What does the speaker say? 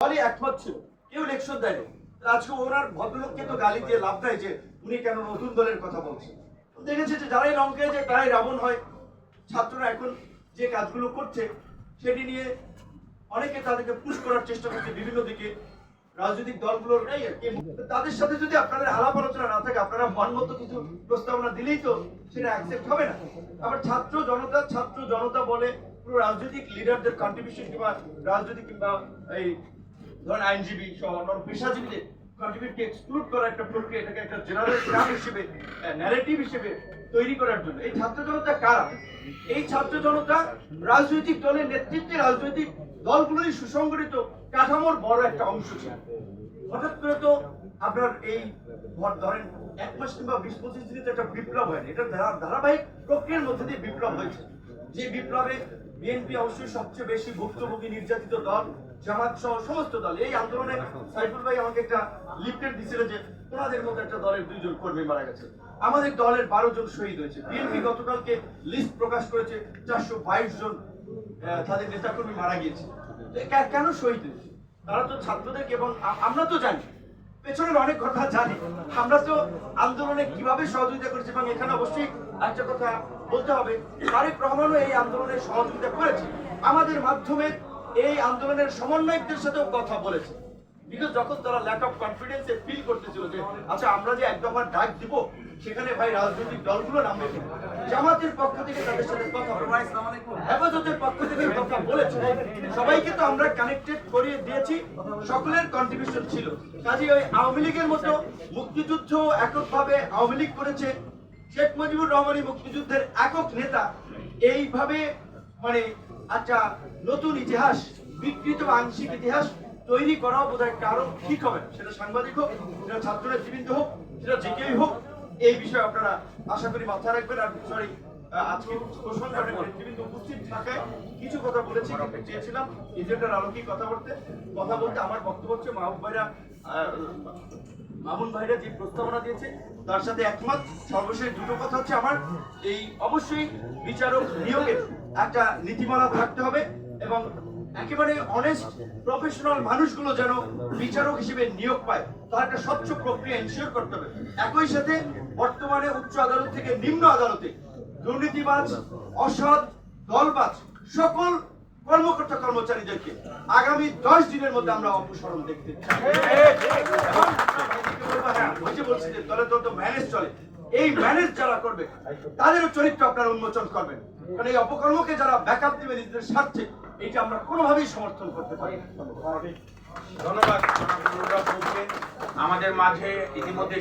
দলই একমত ছিল। কেউ ইলেকশন দেয়নি। আজকে ওনার ভদ্রলোককে তো গালি দিয়ে লাভ নাই যে উনি কেন নতুন দলের কথা বলছেন। দেখেছে যে যারাই লঙ্কে যে তারাই রাবণ হয়। ছাত্ররা এখন যে কাজগুলো করছে, সেটি নিয়ে অনেকে তাদেরকে পুশ করার চেষ্টা করছে বিভিন্ন দিকে। রাজনৈতিক দলগুলোর তাদের সাথে যদি আপনাদের আলাপ আলোচনা না থাকে, আপনারা মন মতো কিছু প্রস্তাবনা দিলেই তো সেটা অ্যাকসেপ্ট হবে না। আবার ছাত্র জনতা ছাত্র জনতা বলে পুরো রাজনৈতিক লিডারদের কন্ট্রিবিউশন কিংবা রাজনৈতিক কিংবা এই ধরেন আইনজীবী অন্যান্য পেশাজীবীদের কন্ট্রিবিউটকে এক্সক্লুড করা একটা প্রক্রিয়া এটাকে একটা জেনারেল হিসেবে ন্যারেটিভ হিসেবে তৈরি করার জন্য। এই ছাত্র জনতা কারা? এই ছাত্র জনতা রাজনৈতিক দলের নেতৃত্বে রাজনৈতিক দলগুলোই সুসংগঠিত কাঠামোর বড় একটা অংশ ছিল। হঠাৎ করে তো আপনার এই ধরেন এক মাস কিংবা বিশ পঁচিশ দিনে তো একটা বিপ্লব হয়নি। এটা ধারাবাহিক প্রক্রিয়ার মধ্যে দিয়ে বিপ্লব হয়েছে। যে বিপ্লবে বিএনপি অবশ্যই সবচেয়ে বেশি ভুক্তভোগী নির্যাতিত দল, জামাত সহ সমস্ত দল, এই আন্দোলনে সাইফুল ভাই আমাকে একটা লিফলেট দিছিল যে ওনাদের মধ্যে একটা দলের দুইজন কর্মী মারা গেছে। আমাদের দলের বারো জন শহীদ হয়েছে। বিএনপি গতকালকে লিস্ট প্রকাশ করেছে চারশো বাইশ জন তাদের নেতাকর্মী মারা গিয়েছে। কেন শহীদ হয়েছে? তারা তো ছাত্রদেরকে এবং আমরা তো জানি। পেছনের অনেক কথা জানি। আমরা তো আন্দোলনে কীভাবে সহযোগিতা করেছি এবং এখানে অবশ্যই একটা কথা বলতে হবে, তারেক রহমানও এই আন্দোলনে সহযোগিতা করেছে। আমাদের মাধ্যমে এই আন্দোলনের সমন্বয়কদের সাথেও কথা বলেছে। বিকজ যখন তারা ল্যাক অফ কনফিডেন্সে ফিল করতেছিল যে আচ্ছা আমরা যে একদম ডাক দিব সেখানে ভাই রাজনৈতিক দলগুলো নামবে? জামাতের পক্ষ থেকে তাদের সাথে কথা হেফাজতের পক্ষ থেকে কথা বলেছে। সবাইকে তো আমরা কানেক্টেড করিয়ে দিয়েছি। সকলের কন্ট্রিবিউশন ছিল। কাজে ওই আওয়ামী লীগের মতো মুক্তিযুদ্ধ এককভাবে আওয়ামী লীগ করেছে। শেখ মুজিবুর রহমানই মুক্তিযুদ্ধের একক নেতা। এইভাবে মানে একটা নতুন ইতিহাস বিকৃত আংশিক ইতিহাস তৈরি করাও বোধ হয় কারও ঠিক হবে সেটা সাংবাদিক হোক সেটা ছাত্র নেতৃবৃন্দ হোক সেটা যে কেউই হোক এই বিষয়ে আপনারা আশা করি মাথায় রাখবেন। আর সরি আজকে উপস্থিত থাকায় কিছু কথা বলেছি চেয়েছিলাম এজেন্ডার আলোকেই কথা বলতে। কথা বলতে আমার বক্তব্য হচ্ছে মাহবুব ভাইরা মামুন ভাইরা যে প্রস্তাবনা দিয়েছে, তার সাথে একমত। সর্বশেষ দুটো কথা হচ্ছে আমার, এই অবশ্যই বিচারক নিয়োগের একটা নীতিমালা থাকতে হবে এবং একেবারে অনেস্ট প্রফেশনাল মানুষগুলো যেন বিচারক হিসেবে নিয়োগ পায়, তার একটা স্বচ্ছ প্রক্রিয়া এনশিওর করতে হবে। একই সাথে বর্তমানে উচ্চ আদালত থেকে নিম্ন আদালতে দুর্নীতিবাজ, অসৎ, দলবাজ সকল কর্মকর্তা কর্মচারীদেরকে আগামী দশ দিনের মধ্যে আমরা অপসারণ দেখতে বলছি যে দলে দল তো ম্যানেজ চলে, এই ম্যানেজ যারা করবে, তাদেরও চরিত্র আপনারা উন্মোচন করবেন। কারণ এই অপকর্মকে যারা ব্যাকআপ দিবে, নিজেদের স্বার্থে এটা আমরা কোনোভাবেই সমর্থন করতে পারি। ধন্যবাদ। আমাদের মাঝে ইতিমধ্যে